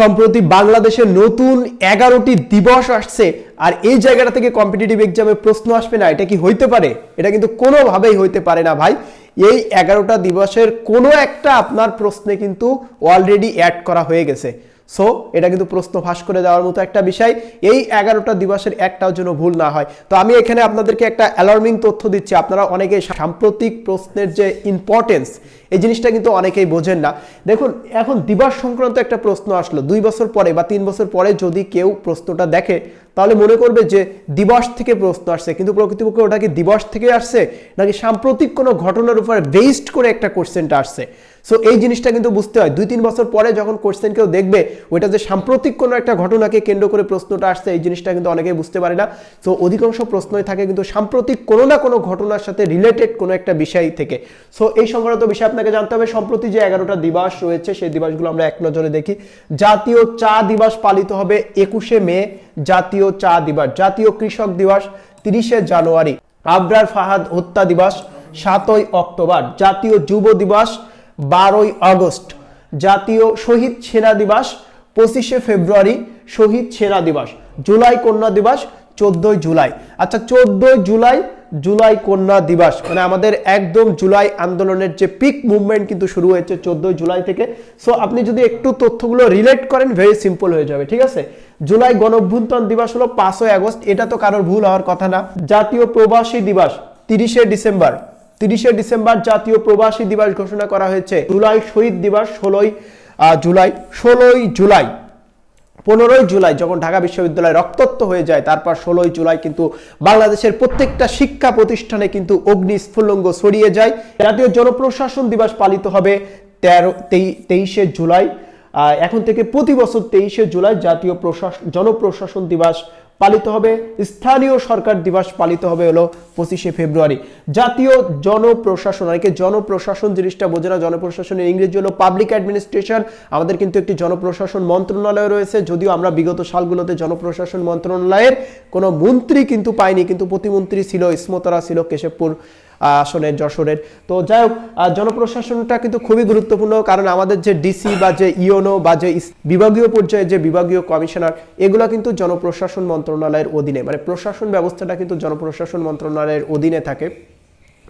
সম্প্রতি বাংলাদেশে নতুন এগারোটি দিবস আসছে, আর এই জায়গাটা থেকে কম্পিটিটিভ এক্সামে প্রশ্ন আসবে না, এটা কি হইতে পারে? এটা কিন্তু কোনোভাবেই হইতে পারে না ভাই। এই এগারোটা দিবসের কোনো একটা আপনার প্রশ্নে কিন্তু অলরেডি অ্যাড করা হয়ে গেছে। সো এটা কিন্তু প্রশ্ন ফাঁস করে দেওয়ার মতো একটা বিষয়। এই এগারোটা দিবসের একটাও যেন ভুল না হয়। তো আমি এখানে আপনাদেরকে একটা অ্যালার্মিং তথ্য দিচ্ছি। আপনারা অনেকে সাম্প্রতিক প্রশ্নের যে ইম্পর্টেন্স এই জিনিসটা কিন্তু অনেকেই বোঝেন না। দেখুন, এখন দিবস সংক্রান্ত একটা প্রশ্ন আসলো। দুই বছর পরে বা তিন বছর পরে যদি কেউ প্রশ্নটা দেখে, তাহলে মনে করবে যে দিবস থেকে প্রশ্ন আসছে। কিন্তু প্রকৃতপক্ষে ওটা কি দিবস থেকে আসছে? নাকি সাম্প্রতিক কোনো ঘটনার উপরে বেসড করে একটা কোশ্চেনটা আসছে? সো এই জিনিসটা কিন্তু বুঝতে হয়। দুই, তিন বছর পরে যখন কোশ্চেন কেউ দেখবে, ওইটা যে সাম্প্রতিক কোনো একটা ঘটনাকে কেন্দ্র করে প্রশ্নটা আসছে, এই জিনিসটা কিন্তু অনেকেই বুঝতে পারে না। তো অধিকাংশ প্রশ্নই থাকে কিন্তু সাম্প্রতিক কোনো না কোনো ঘটনার সাথে রিলেটেড কোনো একটা বিষয় থেকে। সো এই সংক্রান্ত বিষয় আপনাকে জানতে হবে, সম্প্রতি যে এগারোটা দিবস রয়েছে, সেই দিবসগুলো আমরা এক নজরে দেখি। জাতীয় চা দিবস পালিত হবে একুশে মে, জাতীয় চা দিবস, জাতীয় কৃষক দিবস, তিরিশে জানুয়ারি। আবরার ফাহাদ হত্যা দিবস, সাতই অক্টোবর। জাতীয় যুব দিবস, বারোই আগস্ট। জাতীয় শহীদ সেনা দিবস, পঁচিশে ফেব্রুয়ারি, শহীদ সেনা দিবস। জুলাই কন্যা দিবস, চোদ্দই জুলাই। আচ্ছা চোদ্দই জুলাই জুলাই কন্যা দিবস মানে আমাদের একদম জুলাই আন্দোলনের যে পিক মুভমেন্ট কিন্তু শুরু হয়েছে চোদ্দই জুলাই থেকে। সো আপনি যদি একটু তথ্যগুলো রিলেট করেন ভেরি সিম্পল হয়ে যাবে, ঠিক আছে? জুলাই গণঅভ্যুত্থান দিবস হলো পাঁচই আগস্ট, এটা তো কারোর ভুল হওয়ার কথা না। জাতীয় প্রবাসী দিবস, তিরিশে ডিসেম্বর। তিরিশে ডিসেম্বর জাতীয় প্রবাসী দিবস ঘোষণা করা হয়েছে। জুলাই শহীদ দিবস, ষোলোই জুলাই ষোলোই জুলাই। পনেরোই জুলাই যখন ঢাকা বিশ্ববিদ্যালয় রক্তত্ব হয়ে যায়, তারপর ষোলোই জুলাই কিন্তু বাংলাদেশের প্রত্যেকটা শিক্ষা প্রতিষ্ঠানে কিন্তু অগ্নি স্ফুলঙ্গ ছড়িয়ে যায়। জাতীয় জনপ্রশাসন দিবস পালিত হবে তেরো তেইশে জুলাই। এখন থেকে প্রতি বছর তেইশে জুলাই জাতীয় প্রশাসন জনপ্রশাসন দিবস পালিত হবে। স্থানীয় সরকার দিবস পালিত হবে হলো পঁচিশে ফেব্রুয়ারি। জাতীয় জনপ্রশাসন অনেকে জনপ্রশাসন জিনিসটা বোঝে না, জনপ্রশাসনের ইংরেজি হলো পাবলিক অ্যাডমিনিস্ট্রেশন আমাদের কিন্তু একটি জনপ্রশাসন মন্ত্রণালয় রয়েছে, যদিও আমরা বিগত সালগুলোতে জনপ্রশাসন মন্ত্রণালয়ের কোনো মন্ত্রী কিন্তু পাইনি, কিন্তু প্রতিমন্ত্রী ছিল, ইসমতরা ছিল কেশবপুর আসনের যশোরের। তো যাই হোক জনপ্রশাসনটা কিন্তু খুবই গুরুত্বপূর্ণ, কারণ আমাদের যে ডিসি বা যে ইওনো বা যে বিভাগীয় পর্যায়ে যে বিভাগীয় কমিশনার, এগুলো কিন্তু জনপ্রশাসন মন্ত্রণালয়ের অধীনে। মানে প্রশাসন ব্যবস্থাটা কিন্তু জনপ্রশাসন মন্ত্রণালয়ের অধীনে থাকে।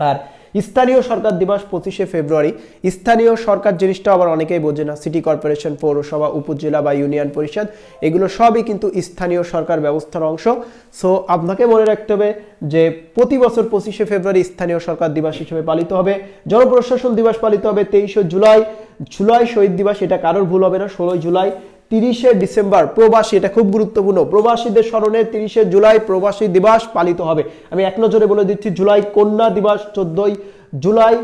আর স্থানীয় সরকার দিবস পঁচিশে ফেব্রুয়ারি। স্থানীয় সরকার জিনিসটা আবার অনেকেই বোঝে না। সিটি কর্পোরেশন, পৌরসভা, উপজেলা বা ইউনিয়ন পরিষদ, এগুলো সবই কিন্তু স্থানীয় সরকার ব্যবস্থার অংশ। সো, আপনাকে মনে রাখতে হবে যে প্রতি বছর পঁচিশে ফেব্রুয়ারি স্থানীয় সরকার দিবস হিসেবে পালিত হবে। জনপ্রশাসন দিবস পালিত হবে তেইশে জুলাই। জুলাই শহীদ দিবস, এটা কারোর ভুল হবে না। ষোলোই জুলাই তিরিশে ডিসেম্বর, প্রবাসী, এটা খুব গুরুত্বপূর্ণ, প্রবাসীদের স্মরণে তিরিশে জুলাই প্রবাসী দিবস পালিত হবে। আমি এক নজরে বলে দিচ্ছি, জুলাই কন্যা দিবস, চোদ্দই জুলাই,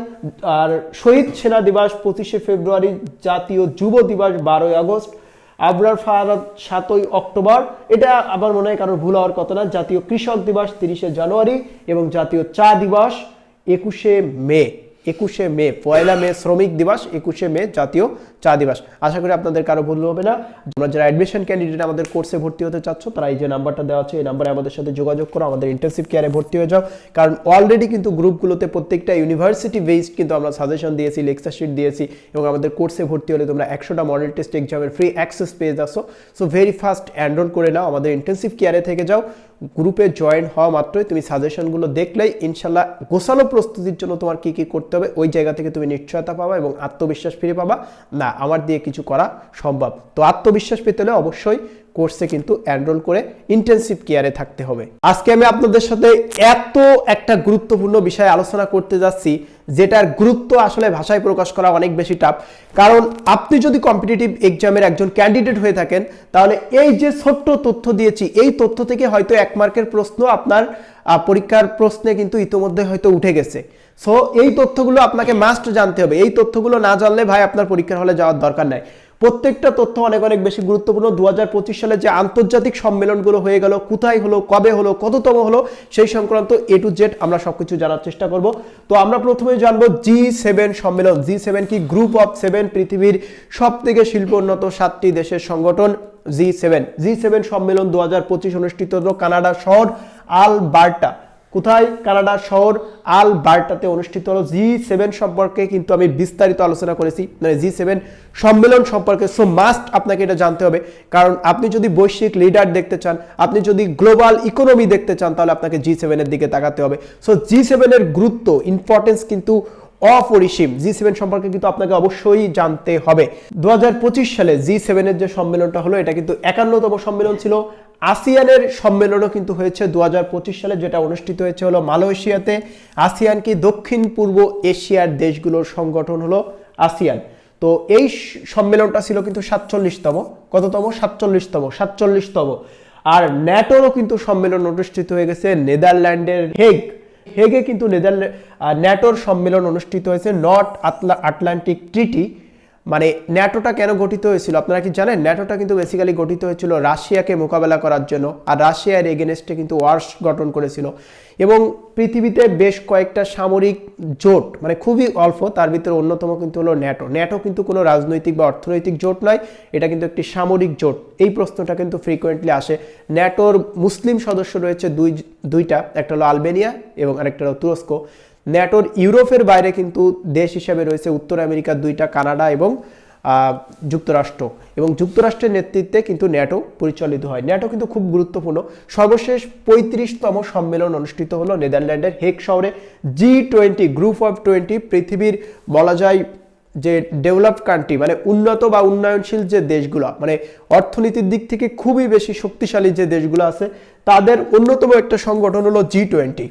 আর শহীদ সেনা দিবস, পঁচিশে ফেব্রুয়ারি, জাতীয় যুব দিবস, বারোই আগস্ট, আবরার ফারাদ সাতই অক্টোবর। এটা আমার মনে হয় কারোর ভুল হওয়ার কথা না। জাতীয় কৃষক দিবস, তিরিশে জানুয়ারি এবং জাতীয় চা দিবস, একুশে মে। একুশে মে, পয়লা মে শ্রমিক দিবস, একুশে মে জাতীয় চা দিবস। আশা করি আপনাদের কারও ভুল হবে না। যারা অ্যাডমিশন ক্যান্ডিডেট আমাদের কোর্সে ভর্তি হতে চাচ্ছ, তারা এই যে নাম্বারটা দেওয়া আছে, এই নাম্বারে আমাদের সাথে যোগাযোগ করো, আমাদের ইন্টার্নশিপ কেয়ারে ভর্তি হয়ে যাও। কারণ অলরেডি কিন্তু গ্রুপগুলোতে প্রত্যেকটা ইউনিভার্সিটি বেসড কিন্তু আমরা সাজেশন দিয়েছি লেকচার শিট দিয়েছি, এবং আমাদের কোর্সে ভর্তি হলে তোমরা একশোটা মডেল টেস্ট এক্সামের ফ্রি অ্যাক্সেস পেয়ে যাচ্ছ। সো ভেরি ফাস্ট এনরোল করে নাও, আমাদের ইন্টার্নশিপ কেয়ারে থেকে যাও। গ্রুপে জয়েন হওয়া মাত্রই তুমি সাজেশনগুলো দেখলেই ইনশাল্লাহ গোছানো প্রস্তুতির জন্য তোমার কি কি করতে হবে, ওই জায়গা থেকে তুমি নিশ্চয়তা পাবা এবং আত্মবিশ্বাস ফিরে পাবা। না, আমার দিয়ে কিছু করা সম্ভব। তো আত্মবিশ্বাস পেতে হলে অবশ্যই কোর্সে কিন্তু এনরোল করে ইন্টেনসিভ কেয়ারে থাকতে হবে। আজকে আমি আপনাদের সাথে এত একটা গুরুত্বপূর্ণ বিষয়ে আলোচনা করতে যাচ্ছি, যেটার গুরুত্ব আসলে ভাষায় প্রকাশ করা অনেক বেশি টাফ কারণ আপনি যদি কম্পিটিটিভ এক্সামের একজন ক্যান্ডিডেট হয়ে থাকেন, তাহলে এই যে ছোট্ট তথ্য দিয়েছি, এই তথ্য থেকে হয়তো এক মার্কের প্রশ্ন আপনার পরীক্ষার প্রশ্নে কিন্তু ইতোমধ্যে হয়তো উঠে গেছে। সো এই তথ্যগুলো আপনাকে মাস্ট জানতে হবে। এই তথ্যগুলো না জানলে ভাই আপনার পরীক্ষার হলে যাওয়ার দরকার নাই। প্রত্যেকটা তথ্য অনেক অনেক বেশি গুরুত্বপূর্ণ। দু হাজার পঁচিশ সালে যে আন্তর্জাতিক সম্মেলনগুলো হয়ে গেল, কোথায় হলো, কবে হলো, কততম হলো, সেই সংক্রান্ত এ টু জেড আমরা সবকিছু জানার চেষ্টা করব। তো আমরা প্রথমে জানব জি সেভেন সম্মেলন। জি সেভেন কি গ্রুপ অফ সেভেন পৃথিবীর সব থেকে শিল্পোন্নত সাতটি দেশের সংগঠন? জি সেভেন জি সেভেন সম্মেলন দু হাজার পঁচিশ অনুষ্ঠিত হলো কানাডা শহর আলবার্টা। কোথায়? কানাডার শহর আল বার্টাতে অনুষ্ঠিত হলো জি সেভেন সম্পর্কে, কিন্তু আমি বিস্তারিত আলোচনা করেছি। মানে জি সেভেন সম্মেলন সম্পর্কে। সো মাস্ট আপনাকে এটা জানতে হবে। কারণ আপনি যদি বৈশ্বিক লিডার দেখতে চান, আপনি যদি গ্লোবাল ইকোনমি দেখতে চান, তাহলে আপনাকে জি সেভেনের দিকে তাকাতে হবে। সো জি সেভেনের গুরুত্ব ইম্পর্টেন্স কিন্তু অপরিসীম। জি সেভেন সম্পর্কে কিন্তু আপনাকে অবশ্যই জানতে হবে। দু হাজার পঁচিশ সালে জি সেভেনের যে সম্মেলনটা হলো, এটা কিন্তু একান্নতম সম্মেলন ছিল। আসিয়ানের সম্মেলনও কিন্তু হয়েছে। দু হাজার পঁচিশ সালে যেটা অনুষ্ঠিত হয়েছে হলো মালয়েশিয়াতে। আসিয়ান কি দক্ষিণ পূর্ব এশিয়ার দেশগুলোর সংগঠন হলো আসিয়ান। তো এই সম্মেলনটা ছিল কিন্তু সাতচল্লিশতম। কততম? সাতচল্লিশতম সাতচল্লিশতম। আর ন্যাটোরও কিন্তু সম্মেলন অনুষ্ঠিত হয়ে গেছে নেদারল্যান্ডের হেগ। হেগে কিন্তু নেদারল্যান্ড ন্যাটোর সম্মেলন অনুষ্ঠিত হয়েছে নর্থ আটলা আটলান্টিক ট্রিটি। মানে ন্যাটোটা কেন গঠিত হয়েছিল? আপনারা কি জানেন? ন্যাটোটা কিন্তু বেসিক্যালি গঠিত হয়েছিল রাশিয়াকে মোকাবেলা করার জন্য আর রাশিয়ার এগেনস্টে কিন্তু ওয়ার্স গঠন করেছিল। এবং পৃথিবীতে বেশ কয়েকটা সামরিক জোট মানে খুবই অল্প, তার ভিতরে অন্যতম কিন্তু হলো ন্যাটো। ন্যাটো কিন্তু কোনো রাজনৈতিক বা অর্থনৈতিক জোট নয়, এটা কিন্তু একটি সামরিক জোট। এই প্রশ্নটা কিন্তু ফ্রিকোয়েন্টলি আসে। ন্যাটোর মুসলিম সদস্য রয়েছে দুই, দুইটা, একটা হলো আলবেনিয়া এবং আরেকটা হলো তুরস্ক। ন্যাটোর ইউরোপের বাইরে কিন্তু দেশ হিসেবে রয়েছে উত্তর আমেরিকার দুইটা কানাডা এবং যুক্তরাষ্ট্র। এবং যুক্তরাষ্ট্রের নেতৃত্বে কিন্তু ন্যাটো পরিচালিত হয়। ন্যাটো কিন্তু খুব গুরুত্বপূর্ণ। সর্বশেষ পঁয়ত্রিশতম সম্মেলন অনুষ্ঠিত হলো নেদারল্যান্ডের হেক শহরে। G twenty, group of twenty, পৃথিবীর বলা যায় যে ডেভেলপড কান্ট্রি মানে উন্নত বা উন্নয়নশীল যে দেশগুলো মানে অর্থনীতির দিক থেকে খুবই বেশি শক্তিশালী যে দেশগুলো আছে, তাদের অন্যতম একটা সংগঠন হলো জি টোয়েন্টি।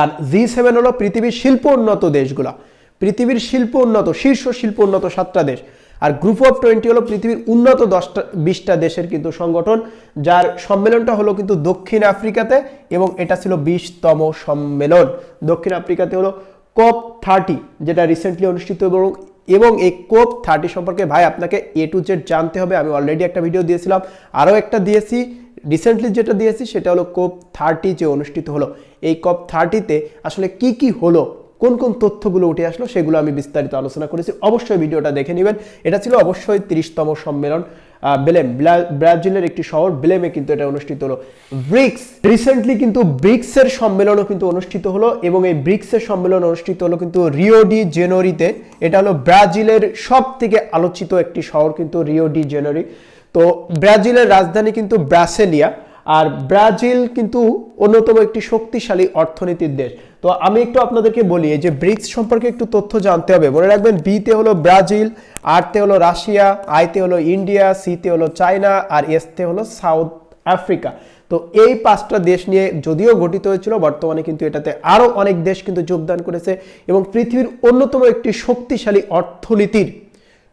আর জি সেভেন হলো পৃথিবীর শিল্প উন্নত দেশগুলা। পৃথিবীর শিল্প উন্নত, শীর্ষ শিল্প উন্নত সাতটা দেশ। আর গ্রুপ অফ টোয়েন্টি হলো পৃথিবীর উন্নত দশটা, বিশটা দেশের কিন্তু সংগঠন, যার সম্মেলনটা হলো কিন্তু দক্ষিণ আফ্রিকাতে এবং এটা ছিল বিশতম সম্মেলন। দক্ষিণ আফ্রিকাতে হলো কপ থার্টি যেটা রিসেন্টলি অনুষ্ঠিত এবং এবং এই কোপ থার্টি সম্পর্কে ভাই আপনাকে এ টু জেড জানতে হবে। আমি অলরেডি একটা ভিডিও দিয়েছিলাম, আরও একটা দিয়েছি। রিসেন্টলি যেটা দিয়েছি, সেটা হলো কোপ থার্টি যে অনুষ্ঠিত হলো, এই কপ থার্টিতে আসলে কি কি হলো, কোন কোন তথ্যগুলো উঠে আসলো, সেগুলো আমি বিস্তারিত আলোচনা করেছি। অবশ্যই ভিডিওটা দেখে নেবেন। এটা ছিল অবশ্যই তিরিশতম সম্মেলন বেলেম ব্রাজিলের একটি শহর, বেলেমে কিন্তু এটা অনুষ্ঠিত হলো। ব্রিক্স রিসেন্টলি কিন্তু ব্রিক্সের সম্মেলনও কিন্তু অনুষ্ঠিত হলো এবং এই ব্রিক্সের সম্মেলন অনুষ্ঠিত হলো কিন্তু রিও ডি জেনুয়ারিতে এটা হলো ব্রাজিলের সব থেকে আলোচিত একটি শহর কিন্তু রিও ডি জেনুয়ারি তো ব্রাজিলের রাজধানী কিন্তু ব্রাসেলিয়া, আর ব্রাজিল কিন্তু অন্যতম একটি শক্তিশালী অর্থনীতির দেশ। তো আমি একটু আপনাদেরকে বলি যে ব্রিক্স সম্পর্কে একটু তথ্য জানতে হবে। মনে রাখবেন বিতে হলো ব্রাজিল আরতে হলো রাশিয়া আইতে হলো ইন্ডিয়া সিতে হলো চায়না, আর এসতে হলো সাউথ আফ্রিকা। তো এই পাঁচটা দেশ নিয়ে যদিও গঠিত হয়েছিল, বর্তমানে কিন্তু এটাতে আরও অনেক দেশ কিন্তু যোগদান করেছে এবং পৃথিবীর অন্যতম একটি শক্তিশালী অর্থনীতির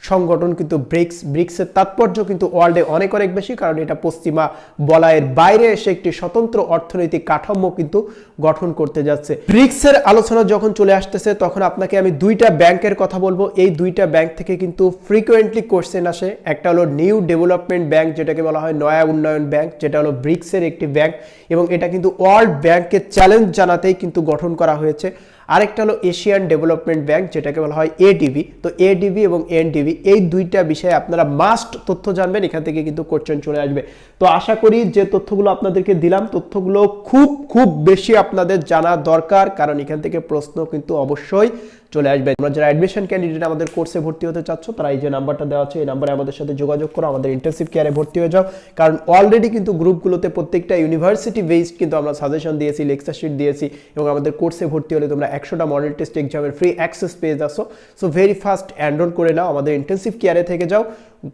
সংগঠন কিন্তু ব্রিক্স, ব্রিক্সের তাৎপর্য কিন্তু ওয়ার্ল্ডে অনেক অনেক বেশি, কারণ এটা পশ্চিমা বলয়ের বাইরে এসে একটি স্বতন্ত্র অর্থনৈতিক কাঠামো কিন্তু গঠন করতে যাচ্ছে। ব্রিক্সের আলোচনা যখন চলে আসতেছে, তখন আপনাকে আমি দুইটা ব্যাংকের কথা বলব। এই দুইটা ব্যাংক থেকে কিন্তু ফ্রিকোয়েন্টলি কোশ্চেন আসে। একটা হলো নিউ ডেভেলপমেন্ট ব্যাংক যেটাকে বলা হয় নয়া উন্নয়ন ব্যাংক, যেটা হলো ব্রিক্সের একটি ব্যাংক, এবং এটা কিন্তু ওয়ার্ল্ড ব্যাংকের চ্যালেঞ্জ জানাতেই কিন্তু গঠন করা হয়েছে। আরেকটা হলো এশিয়ান ডেভেলপমেন্ট ব্যাংক, যেটাকে বলা হয় এডিবি। তো এডিবি এবং এনডিবি, এই দুইটা বিষয়ে আপনারা মাস্ট তথ্য জানবেন, এখান থেকে কিন্তু কোশ্চেন চলে আসবে। তো আশা করি যে তথ্যগুলো আপনাদেরকে দিলাম, তথ্যগুলো খুব খুব বেশি আপনাদের জানা দরকার, কারণ এখান থেকে প্রশ্ন কিন্তু অবশ্যই চলে আসবে। তোমরা যারা অ্যাডমিশন ক্যান্ডিডেট আমাদের কোর্সে ভর্তি হতে চাচ্ছ, তারা এই যে নাম্বারটা দেওয়া আছে, এই নাম্বারে আমাদের সাথে যোগাযোগ করো, আমাদের ইন্টার্নশিপ কেয়ারে ভর্তি হয়ে যাও। কারণ অলরেডি কিন্তু গ্রুপগুলোতে প্রত্যেকটা ইউনিভার্সিটি বেসড কিন্তু আমরা সাজেশন দিয়েছি লেকচার শিট দিয়েছি, এবং আমাদের কোর্সে ভর্তি হলে তোমরা একশোটা মডেল টেস্ট এক্সামের ফ্রি অ্যাক্সেস পেয়ে যাচ্ছ। সো ভেরি ফাস্ট এনরোল করে নাও, আমাদের ইন্টার্নশিপ কেয়ারে থেকে যাও।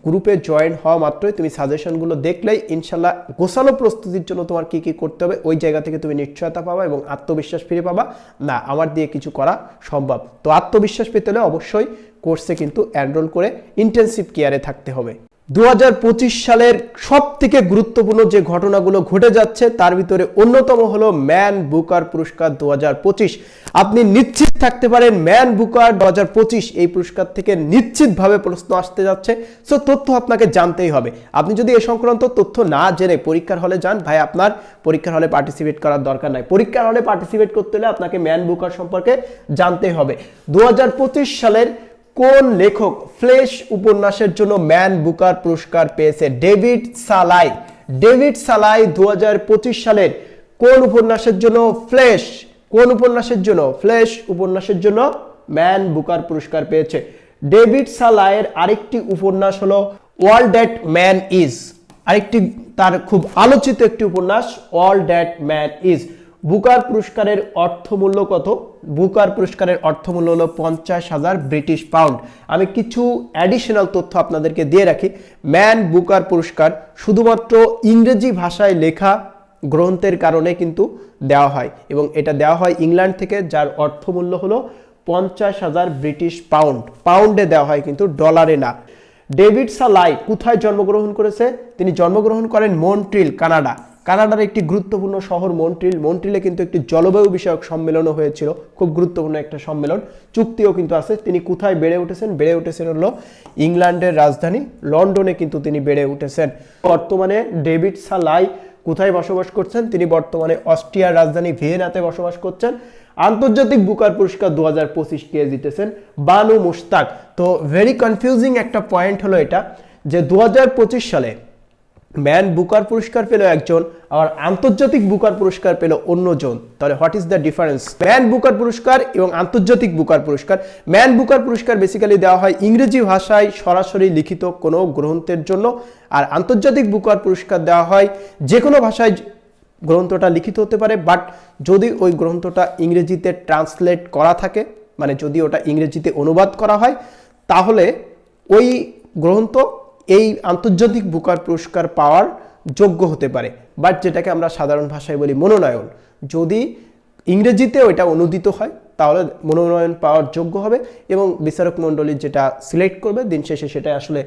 গ্রুপে জয়েন হওয়া মাত্রই তুমি সাজেশনগুলো দেখলেই ইনশাল্লাহ গোছানো প্রস্তুতির জন্য তোমার কি কি করতে হবে, ওই জায়গা থেকে তুমি নিশ্চয়তা পাবা এবং আত্মবিশ্বাস ফিরে পাবা। না, আমার দিয়ে কিছু করা সম্ভব। তো আত্মবিশ্বাস পেতে হলে অবশ্যই কোর্সে কিন্তু এনরোল করে ইন্টেনসিভ কেয়ারে থাকতে হবে। দু হাজার পঁচিশ সালের সব থেকে গুরুত্বপূর্ণ যে ঘটনাগুলো ঘটে যাচ্ছে, তার ভিতরে অন্যতম হলো ম্যান বুকার পুরস্কার দু হাজার পঁচিশ। আপনি নিশ্চিত থাকতে পারেন ম্যান বুকার দু হাজার পঁচিশ এই পুরস্কার থেকে নিশ্চিতভাবে প্রশ্ন আসতে যাচ্ছে। সো তথ্য আপনাকে জানতেই হবে। আপনি যদি এ সংক্রান্ত তথ্য না জেনে পরীক্ষার হলে যান, ভাই আপনার পরীক্ষার হলে পার্টিসিপেট করার দরকার নাই। পরীক্ষার হলে পার্টিসিপেট করতে হলে আপনাকে ম্যান বুকার সম্পর্কে জানতে হবে। দু হাজার পঁচিশ সালের কোন লেখক ফ্লেশ উপন্যাসের জন্য ম্যান বুকার পুরস্কার পেয়েছে? ডেভিড সালাই। ডেভিড সালাই দু হাজার পঁচিশ সালের কোন উপন্যাসের জন্য ফ্লেশ? কোন উপন্যাসের জন্য? ফ্লেশ উপন্যাসের জন্য ম্যান বুকার পুরস্কার পেয়েছে। ডেভিড সালায়ের আরেকটি উপন্যাস হলো ওয়াল ড্যাট ম্যান ইজ। আরেকটি তার খুব আলোচিত একটি উপন্যাস all that man is. Booker পুরস্কারের অর্থমূল্য কত? বুকার পুরস্কারের অর্থমূল্য হলো পঞ্চাশ হাজার ব্রিটিশ পাউন্ড। আমি কিছু অ্যাডিশনাল তথ্য আপনাদেরকে দিয়ে রাখি। ম্যান বুকার পুরস্কার শুধুমাত্র ইংরেজি ভাষায় লেখা গ্রন্থের কারণে কিন্তু দেওয়া হয় এবং এটা দেওয়া হয় ইংল্যান্ড থেকে, যার অর্থমূল্য হলো পঞ্চাশ হাজার ব্রিটিশ পাউন্ড। পাউন্ডে দেওয়া হয় কিন্তু ডলারে না। ডেভিড সালাই কোথায় জন্মগ্রহণ করেছে? তিনি জন্মগ্রহণ করেন মন্ট্রিল, কানাডা। কানাডার একটি গুরুত্বপূর্ণ শহর মন্ট্রিল, মন্ট্রিলে কিন্তু একটি জলবায়ু বিষয়ক সম্মেলনও হয়েছিল। খুব গুরুত্বপূর্ণ একটা সম্মেলন। চুক্তিও কিন্তু আছে, তিনি কোথায় বেড়ে উঠেছেন? বেড়ে উঠেছেন হলো ইংল্যান্ডের রাজধানী লন্ডনে কিন্তু তিনি বেড়ে উঠেছেন। বর্তমানে ডেভিড সালাই কোথায় বসবাস করছেন? তিনি বর্তমানে অস্ট্রিয়ার রাজধানী ভিয়েনাতে বসবাস করছেন। আন্তর্জাতিক বুকার পুরস্কার দু হাজার পঁচিশ কে জিতেছেন বানু মুস্তাক তো ভেরি কনফিউজিং একটা পয়েন্ট হলো এটা যে দু হাজার পঁচিশ সালে ম্যান বুকার পুরস্কার পেল একজন আর আন্তর্জাতিক বুকার পুরস্কার পেল অন্যজন। তাহলে what is the difference man Booker পুরস্কার এবং আন্তর্জাতিক বুকার পুরস্কার। ম্যান বুকার পুরস্কার বেসিক্যালি দেওয়া হয় ইংরেজি ভাষায় সরাসরি লিখিত কোনো গ্রন্থের জন্য, আর আন্তর্জাতিক বুকার পুরস্কার দেওয়া হয় যে কোনো ভাষায় গ্রন্থটা লিখিত হতে পারে বাট যদি ওই গ্রন্থটা ইংরেজিতে ট্রান্সলেট করা থাকে মানে যদি ওটা ইংরেজিতে অনুবাদ করা হয়, তাহলে ওই গ্রন্থ এই আন্তর্জাতিক বুকার পুরস্কার পাওয়ার যোগ্য হতে পারে। বাট যেটাকে আমরা সাধারণ ভাষায় বলি মনোনয়ন। যদি ইংরেজিতে ওইটা অনুদিত হয়, তাহলে মনোনয়ন পাওয়ার যোগ্য হবে এবং বিচারক মণ্ডলী যেটা সিলেক্ট করবে, দিন শেষে সেটা আসলে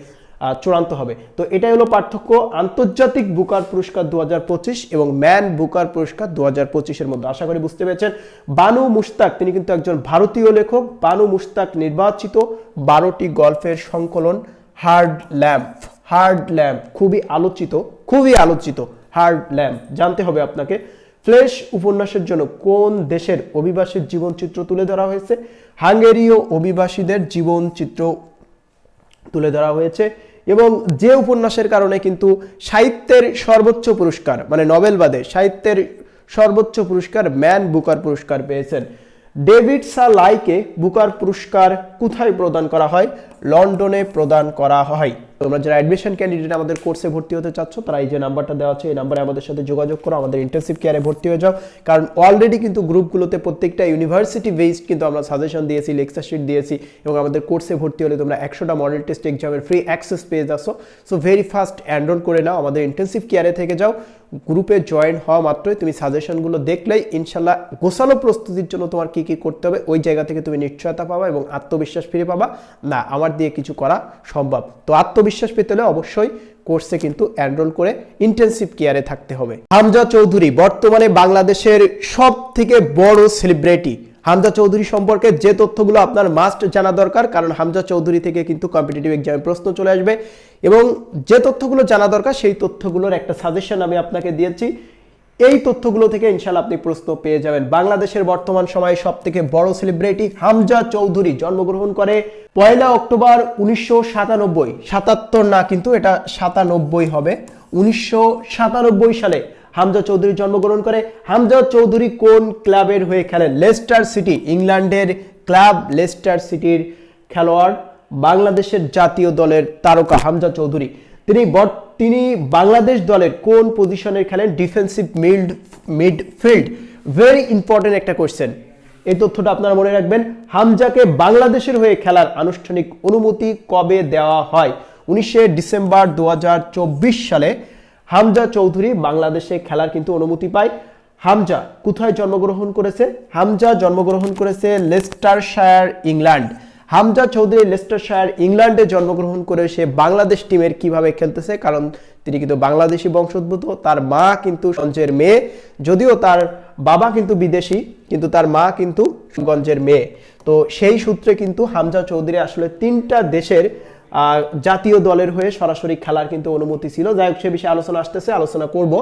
চূড়ান্ত হবে। তো এটাই হলো পার্থক্য আন্তর্জাতিক বুকার পুরস্কার দু হাজার পঁচিশ এবং ম্যান বুকার পুরস্কার দু হাজার পঁচিশের মধ্যে। আশা করি বুঝতে পেরেছেন। বানু মুস্তাক তিনি কিন্তু একজন ভারতীয় লেখক। বানু মুস্তাক নির্বাচিত বারোটি গল্পের সংকলন হার্ড ল্যাম্প হার্ড ল্যাম্প খুবই আলোচিত খুবই আলোচিত হার্ড ল্যাম্প জানতে হবে আপনাকে। ফ্লেশ উপন্যাসের জন্য কোন দেশের অভিবাসীর জীবনচিত্র তুলে ধরা হয়েছে? হাঙ্গেরীয় অভিবাসীদের জীবনচিত্র তুলে ধরা হয়েছে এবং যে উপন্যাসের কারণে কিন্তু সাহিত্যের সর্বোচ্চ পুরস্কার মানে নোবেল বাদে সাহিত্যের সর্বোচ্চ পুরস্কার ম্যান বুকার পুরস্কার পেয়েছেন। ডেভিড সা লাইকে বুকার পুরস্কার কোথায় প্রদান করা হয়? লন্ডনে প্রদান করা হয়। তোমরা যারা অ্যাডমিশন ক্যান্ডিডেট আমাদের কোর্সে ভর্তি হতে চাচ্ছ, তারা এই যে নাম্বারটা দেওয়া আছে, এই নাম্বারে আমাদের সাথে যোগাযোগ করো, আমাদের ইন্টার্নশিপ কেয়ারে ভর্তি হয়ে যাও। কারণ অলরেডি কিন্তু গ্রুপগুলোতে প্রত্যেকটা ইউনিভার্সিটি বেসড কিন্তু আমরা সাজেশন দিয়েছি লেকচার শিট দিয়েছি, এবং আমাদের কোর্সে ভর্তি হলে তোমরা একশোটা মডেল টেস্ট এক্সামের ফ্রি অ্যাক্সেস পেয়ে যাচ্ছ। সো ভেরি ফাস্ট এনরোল করে নাও, আমাদের ইন্টার্নশিপ কেয়ারে থেকে যাও। গ্রুপে জয়েন হওয়া মাত্রই তুমি সাজেশনগুলো দেখলেই ইনশাল্লাহ গোছানো প্রস্তুতির জন্য তোমার কি কি করতে হবে, ওই জায়গা থেকে তুমি নিশ্চয়তা পাবা এবং আত্মবিশ্বাস ফিরে পাবা। না, আমার দিয়ে কিছু করা সম্ভব। তো আত্মবিশ্বাস পেতে হলে অবশ্যই কোর্সে কিন্তু এনরোল করে ইন্টেনসিভ কেয়ারে থাকতে হবে। হামজা চৌধুরী, বর্তমানে বাংলাদেশের সব থেকে বড় সেলিব্রিটি হামজা চৌধুরী সম্পর্কে যে তথ্যগুলো আপনার মাস্ট জানা দরকার, কারণ হামজা চৌধুরী থেকে কিন্তু কম্পিটিটিভ এক্সামে প্রশ্ন চলে আসবে। এবং যে তথ্যগুলো জানা দরকার, সেই তথ্যগুলোর একটা সাজেশন আমি আপনাকে দিয়েছি। এই তথ্যগুলো থেকে ইনশাল্লাহ আপনি প্রশ্ন পেয়ে যাবেন। বাংলাদেশের বর্তমান সময়ে সব থেকে বড় সেলিব্রিটি হামজা চৌধুরী, জন্মগ্রহণ করে পয়লা অক্টোবর উনিশশো সাতানব্বই। সাতাত্তর না, কিন্তু এটা সাতানব্বই হবে। উনিশশো সাতানব্বই সালে হামজা চৌধুরী জন্মগ্রহণ করে। হামজা চৌধুরী কোন ক্লাবের হয়ে খেলেন? লেস্টার সিটি, ইংল্যান্ডের ক্লাব লেস্টার সিটির খেলোয়াড়। বাংলাদেশের জাতীয় দলের তারকা হামজা চৌধুরী। তিনি তিনি বাংলাদেশ দলের কোন পজিশনে খেলেন? Defensive mid midfield very important একটা কোয়েশ্চেন এই তথ্যটা আপনারা মনে রাখবেন, হামজাকে বাংলাদেশের হয়ে খেলার আনুষ্ঠানিক অনুমতি কবে দেওয়া হয়? উনিশে ডিসেম্বর দু হাজার চব্বিশ সালে হামজা চৌধুরী বাংলাদেশে খেলার কিন্তু অনুমতি পায়। হামজা কোথায় জন্মগ্রহণ করেছে? হামজা জন্মগ্রহণ করেছে Leicestershire, England. Hamza Chowdhury Leicestershire ইংল্যান্ডে জন্মগ্রহণ করে সে বাংলাদেশ টিমের কীভাবে খেলতেছে, কারণ তিনি কিন্তু বাংলাদেশি বংশোদ্ভূত, তার মা কিন্তু গঞ্জের মেয়ে, যদিও তার বাবা কিন্তু বিদেশি, কিন্তু তার মা কিন্তু গঞ্জের মেয়ে। তো সেই সূত্রে কিন্তু হামজা চৌধুরী আসলে তিনটা দেশের জাতীয় দলের হয়ে সরাসরি খেলার কিন্তু অনুমতি ছিল। যাই হোক, সে বিষয়ে আলোচনা আসতেছে, আলোচনা করব।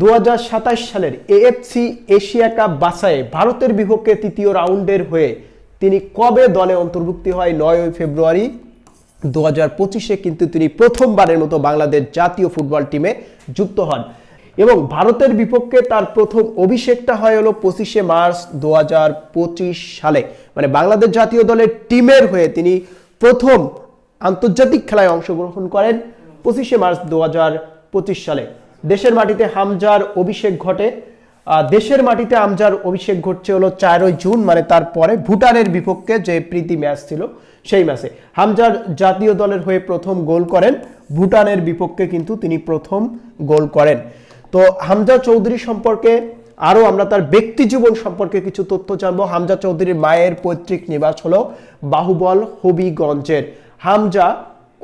দুই হাজার সাতাশ সালের এএফসি এশিয়া কাপ বাছাইয়ে ভারতের বিপক্ষে তৃতীয় রাউন্ডের হয়ে তিনি কবে দলে অন্তর্ভুক্তি হয়? নয় ফেব্রুয়ারি দু হাজার পঁচিশে কিন্তু তিনি প্রথমবারের মতো বাংলাদেশ জাতীয় ফুটবল টিমে যুক্ত হন। এবং ভারতের বিপক্ষে তার প্রথম অভিষেকটা হয় হলো পঁচিশে মার্চ দু হাজার পঁচিশ সালে। মানে বাংলাদেশ জাতীয় দলের টিমের হয়ে তিনি প্রথম আন্তর্জাতিক খেলায় অংশগ্রহণ করেন পঁচিশে মার্চ দু হাজার পঁচিশ সালে। দেশের মাটিতে হামজার অভিষেক ঘটে। দেশের মাটিতে আমজার অভিষেক ঘটছে হলো চারই জুন মানে তারপরে ভুটানের বিপক্ষে যে প্রীতি ম্যাচ ছিল সেই ম্যাচে। হামজার জাতীয় দলের হয়ে প্রথম গোল করেন, ভুটানের বিপক্ষে কিন্তু তিনি প্রথম গোল করেন। তো হামজা চৌধুরী সম্পর্কে আরও আমরা তার ব্যক্তি জীবন সম্পর্কে কিছু তথ্য জানব। হামজা চৌধুরীর মায়ের পৈতৃক নিবাস হলো বাহুবল হবিগঞ্জের। হামজা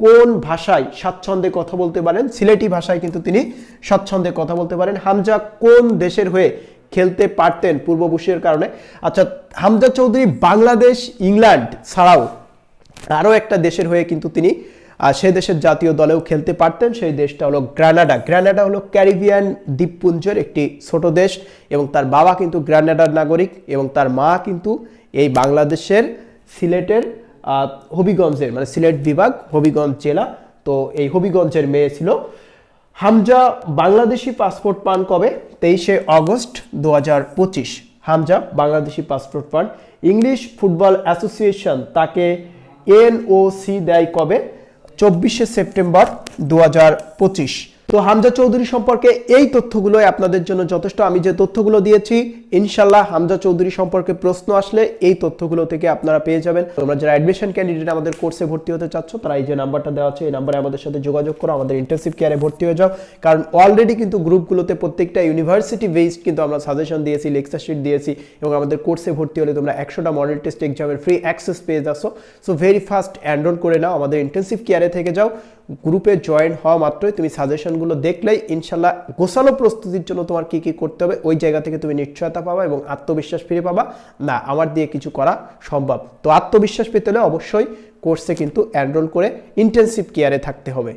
কোন ভাষায় স্বাচ্ছন্দ্যে কথা বলতে পারেন? সিলেটি ভাষায় কিন্তু তিনি স্বাচ্ছন্দ্যে কথা বলতে পারেন। হামজা কোন দেশের হয়ে খেলতে পারতেন পূর্ববর্ষীয় কারণে? আচ্ছা হামজা চৌধুরী বাংলাদেশ, ইংল্যান্ড ছাড়াও আরও একটা দেশের হয়ে কিন্তু তিনি সে দেশের জাতীয় দলেও খেলতে পারতেন। সেই দেশটা হলো গ্রানাডা। গ্রানাডা হলো ক্যারিবিয়ান দ্বীপপুঞ্জের একটি ছোট দেশ এবং তার বাবা কিন্তু গ্রানাডার নাগরিক এবং তার মা কিন্তু এই বাংলাদেশের সিলেটের হবিগঞ্জের মানে সিলেট বিভাগ, হবিগঞ্জ জেলা। তো এই হবিগঞ্জের মেয়ে ছিল। হামজা বাংলাদেশি পাসপোর্ট পান কবে? তেইশে অগস্ট দু হাজার পঁচিশ। হামজা বাংলাদেশি পাসপোর্ট পান। ইংলিশ ফুটবল অ্যাসোসিয়েশন তাকে এনওসি দেয় কবে? চব্বিশে সেপ্টেম্বর দু হাজার পঁচিশ। তো হামজা চৌধুরী সম্পর্কে এই তথ্যগুলোই আপনাদের জন্য যথেষ্ট। আমি যে তথ্যগুলো দিয়েছি ইনশাল্লাহ হামজা চৌধুরী সম্পর্কে প্রশ্ন আসলে এই তথ্যগুলো থেকে আপনারা পেয়ে যাবেন। তোমরা যারা অ্যাডমিশন ক্যান্ডিডেট আমাদের কোর্সে ভর্তি হতে চাচ্ছ, তারা এই যে নাম্বারটা দেওয়া আছে, এই নাম্বারে আমাদের সাথে যোগাযোগ করো, আমাদের ইন্টার্নশিপ কেয়ারে ভর্তি হয়ে যাও। কারণ অলরেডি কিন্তু গ্রুপগুলোতে প্রত্যেকটা ইউনিভার্সিটি বেসড কিন্তু আমরা সাজেশন দিয়েছি লেকচার শিট দিয়েছি এবং আমাদের কোর্সে ভর্তি হলে তোমরা একশোটা মডেল টেস্ট এক্সামের ফ্রি অ্যাক্সেস পেয়ে যাচ্ছ। সো ভেরি ফাস্ট এনরোল করে নাও, আমাদের ইন্টার্নশিপ কেয়ারে থেকে যাও। গ্রুপে জয়েন হওয়া মাত্রই তুমি সাজেশনগুলো দেখলেই ইনশাল্লাহ গোসালো প্রস্তুতির জন্য তোমার কি কি করতে হবে, ওই জায়গা থেকে তুমি নিশ্চয়তা পাবা এবং আত্মবিশ্বাস ফিরে পাবা। না, আমার দিয়ে কিছু করা সম্ভব। তো আত্মবিশ্বাস পেতে হলে অবশ্যই কোর্সে কিন্তু অ্যানরোল করে ইন্টেন্সিভ কেয়ারে থাকতে হবে।